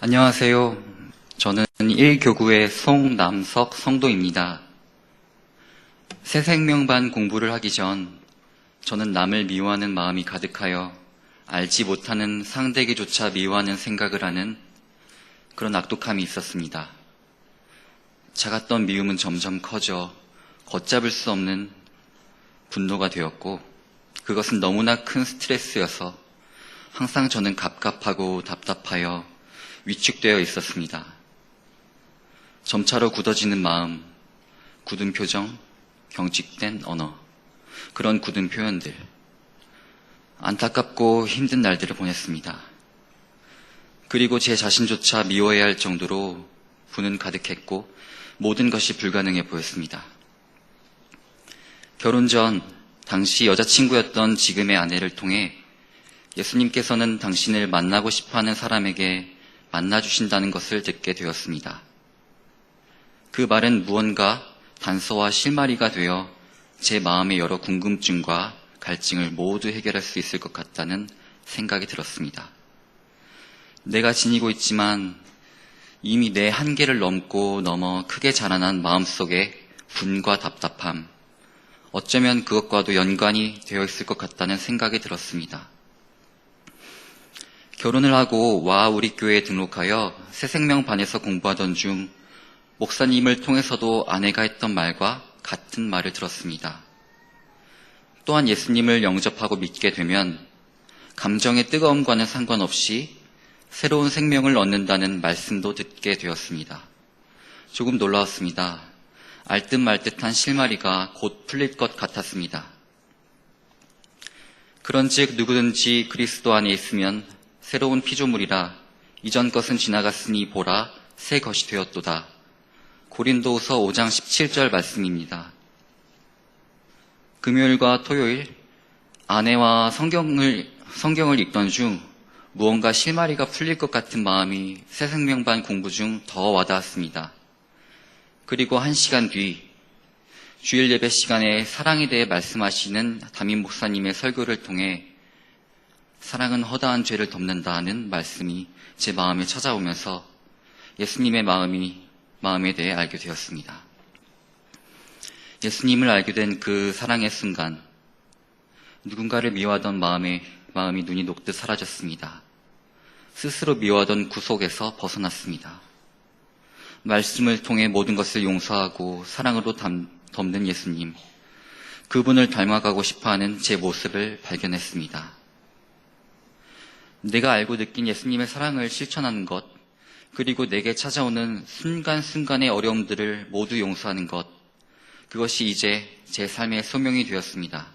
안녕하세요. 저는 1교구의 송남석 성도입니다. 새 생명반 공부를 하기 전 저는 남을 미워하는 마음이 가득하여 알지 못하는 상대에게조차 미워하는 생각을 하는 그런 악독함이 있었습니다. 작았던 미움은 점점 커져 걷잡을 수 없는 분노가 되었고 그것은 너무나 큰 스트레스여서 항상 저는 갑갑하고 답답하여 위축되어 있었습니다. 점차로 굳어지는 마음, 굳은 표정, 경직된 언어, 그런 굳은 표현들, 안타깝고 힘든 날들을 보냈습니다. 그리고 제 자신조차 미워해야 할 정도로 분은 가득했고 모든 것이 불가능해 보였습니다. 결혼 전 당시 여자친구였던 지금의 아내를 통해 예수님께서는 당신을 만나고 싶어 하는 사람에게 만나주신다는 것을 듣게 되었습니다. 그 말은 무언가 단서와 실마리가 되어 제 마음의 여러 궁금증과 갈증을 모두 해결할 수 있을 것 같다는 생각이 들었습니다. 내가 지니고 있지만 이미 내 한계를 넘고 넘어 크게 자라난 마음속에 분과 답답함, 어쩌면 그것과도 연관이 되어 있을 것 같다는 생각이 들었습니다. 결혼을 하고 와 우리 교회에 등록하여 새 생명 반에서 공부하던 중 목사님을 통해서도 아내가 했던 말과 같은 말을 들었습니다. 또한 예수님을 영접하고 믿게 되면 감정의 뜨거움과는 상관없이 새로운 생명을 얻는다는 말씀도 듣게 되었습니다. 조금 놀라웠습니다. 알듯 말듯한 실마리가 곧 풀릴 것 같았습니다. 그런즉 누구든지 그리스도 안에 있으면 새로운 피조물이라 이전 것은 지나갔으니 보라 새 것이 되었도다. 고린도서 5장 17절 말씀입니다. 금요일과 토요일 아내와 성경을 성경을 읽던 중 무언가 실마리가 풀릴 것 같은 마음이 새 생명반 공부 중 더 와닿았습니다. 그리고 한 시간 뒤 주일 예배 시간에 사랑에 대해 말씀하시는 담임 목사님의 설교를 통해 사랑은 허다한 죄를 덮는다는 말씀이 제 마음에 찾아오면서 예수님의 마음이 마음에 대해 알게 되었습니다. 예수님을 알게 된 그 사랑의 순간 누군가를 미워하던 마음에 마음이 눈이 녹듯 사라졌습니다. 스스로 미워하던 구속에서 벗어났습니다. 말씀을 통해 모든 것을 용서하고 사랑으로 덮는 예수님, 그분을 닮아가고 싶어하는 제 모습을 발견했습니다. 내가 알고 느낀 예수님의 사랑을 실천하는 것, 그리고 내게 찾아오는 순간순간의 어려움들을 모두 용서하는 것, 그것이 이제 제 삶의 소명이 되었습니다.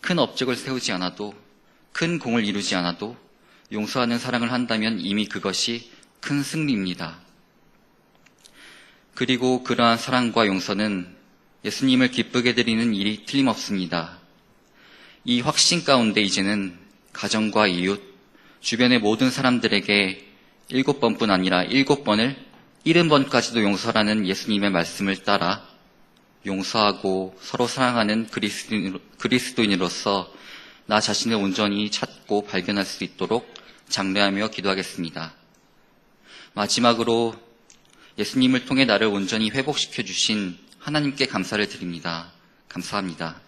큰 업적을 세우지 않아도, 큰 공을 이루지 않아도, 용서하는 사랑을 한다면 이미 그것이 큰 승리입니다. 그리고 그러한 사랑과 용서는 예수님을 기쁘게 드리는 일이 틀림없습니다. 이 확신 가운데 이제는 가정과 이웃, 주변의 모든 사람들에게 일곱 번뿐 아니라 일곱 번을 일흔 번까지도 용서라는 예수님의 말씀을 따라 용서하고 서로 사랑하는 그리스도인으로 서 나 자신을 온전히 찾고 발견할 수 있도록 장래하며 기도하겠습니다. 마지막으로 예수님을 통해 나를 온전히 회복시켜 주신 하나님께 감사를 드립니다. 감사합니다.